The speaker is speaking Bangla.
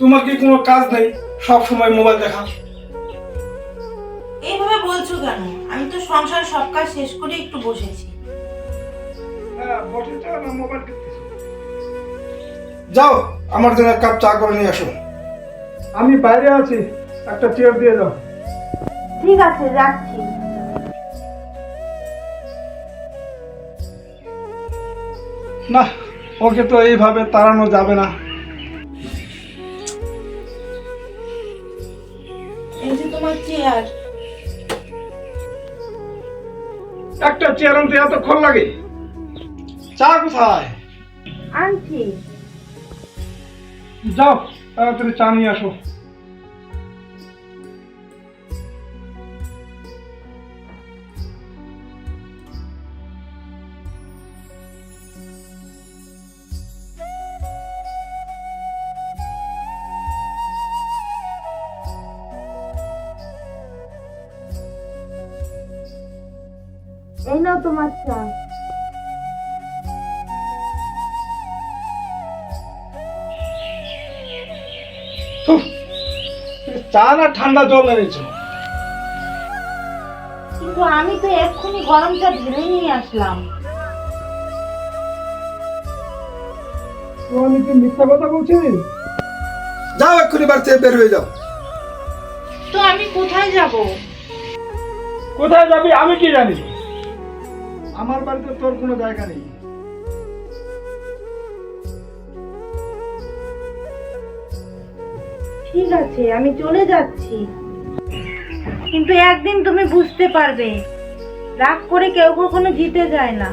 তোমার কি কোনো কাজ নেই সব সময় মোবাইল দেখা। এইভাবে বলছো কেন? আমি তো সংসারের সব কাজ শেষ করে একটু বসেছি। হ্যাঁ বসেছ না মোবাইল যাও আমার জন্য এক কাপ চা করে নিয়ে আসো। আমি বাইরে আছি একটা চেয়ার দিয়ে দাও। ঠিক আছে যাচ্ছি। না ওকে তো এইভাবে তাড়ানো যাবে না। চেয়ার। একটা চেয়ার আনতে এতক্ষণ লাগে। চা কোথায়? আনছি। যাও তাড়াতাড়ি চা নিয়ে আসো। এই নাও তোমার চা। চা না ঠান্ডা জল এনেছো। কিন্তু আমি তো এক্ষুনি গরম চা ঢেলে নিয়ে আসলাম। তো আমি কি মিথ্যা কথা বলছি যাও এক্ষুনি বাড়ি থেকে বের হয়ে যাও। তো আমি কোথায় যাব? কোথায় যাবি আমি কি জানি? আমার বাড়িতে তোর কোনো জায়গা নেই। ঠিক আছে, আমি চলে যাচ্ছি। কিন্তু একদিন তুমি বুঝতে পারবে, রাগ করে কেউ কখনো জিতে যায় না।